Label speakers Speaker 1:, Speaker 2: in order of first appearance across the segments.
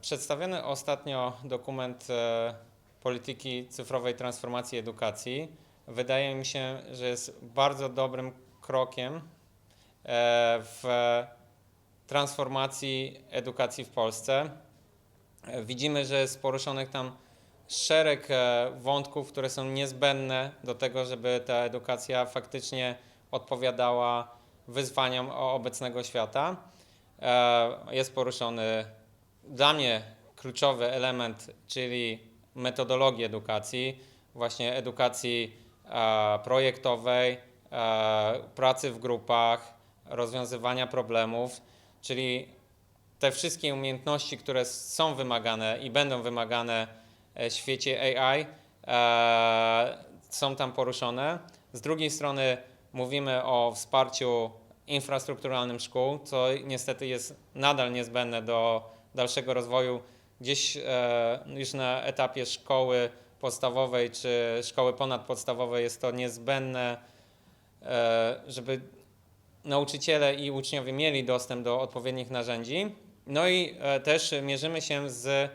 Speaker 1: Przedstawiony ostatnio dokument e, polityki cyfrowej transformacji edukacji wydaje mi się, że jest bardzo dobrym krokiem e, w transformacji edukacji w Polsce. Widzimy, że jest poruszonych tam szereg e, wątków, które są niezbędne do tego, żeby ta edukacja faktycznie odpowiadała wyzwaniom obecnego świata. Jest poruszony dla mnie kluczowy element, czyli metodologii edukacji, właśnie edukacji e, projektowej, e, pracy w grupach, rozwiązywania problemów, czyli te wszystkie umiejętności, które są wymagane i będą wymagane e, w świecie AI, są tam poruszone. Z drugiej strony mówimy o wsparciu infrastrukturalnym szkół, co niestety jest nadal niezbędne do dalszego rozwoju. Gdzieś e, już na etapie szkoły podstawowej czy szkoły ponadpodstawowej jest to niezbędne, e, żeby nauczyciele i uczniowie mieli dostęp do odpowiednich narzędzi. No i e, też mierzymy się z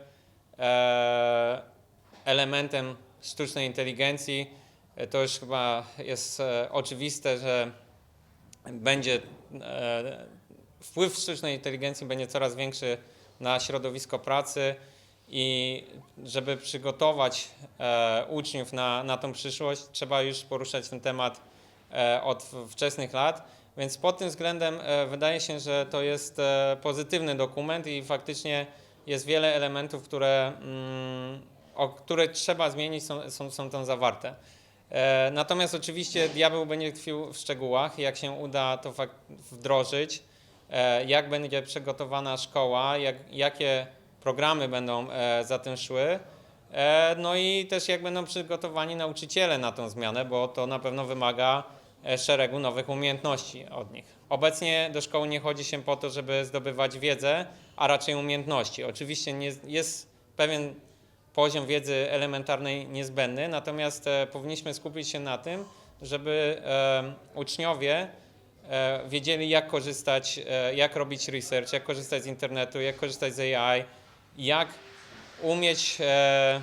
Speaker 1: elementem sztucznej inteligencji. To już chyba jest oczywiste, że będzie wpływ sztucznej inteligencji będzie coraz większy na środowisko pracy i żeby przygotować e, uczniów na, na tą przyszłość, trzeba już poruszać ten temat e, od wczesnych lat. Więc pod tym względem e, wydaje się, że to jest e, pozytywny dokument i faktycznie jest wiele elementów, które, mm, o które trzeba zmienić, są, są, są tam zawarte. E, Natomiast oczywiście diabeł będzie tkwił w szczegółach, jak się uda to wdrożyć, jak będzie przygotowana szkoła, jak, jakie programy będą e, za tym szły. E, No i też jak będą przygotowani nauczyciele na tą zmianę, bo to na pewno wymaga e, szeregu nowych umiejętności od nich. Obecnie do szkoły nie chodzi się po to, żeby zdobywać wiedzę, a raczej umiejętności. Oczywiście nie, jest pewien poziom wiedzy elementarnej niezbędny, natomiast e, powinniśmy skupić się na tym, żeby e, uczniowie e, wiedzieli, jak korzystać, e, jak robić research, jak korzystać z internetu, jak korzystać z AI, jak umieć e,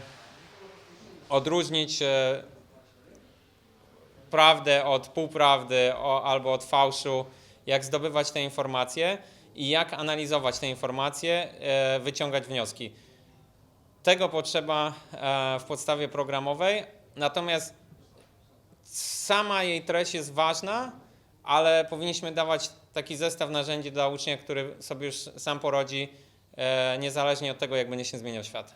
Speaker 1: odróżnić e, prawdę od półprawdy albo od fałszu, jak zdobywać te informacje i jak analizować te informacje, e, wyciągać wnioski. Tego potrzeba e, w podstawie programowej, natomiast sama jej treść jest ważna, ale powinniśmy dawać taki zestaw narzędzi dla ucznia, który sobie już sam porodzi, e, niezależnie od tego, jak będzie się zmieniał świat.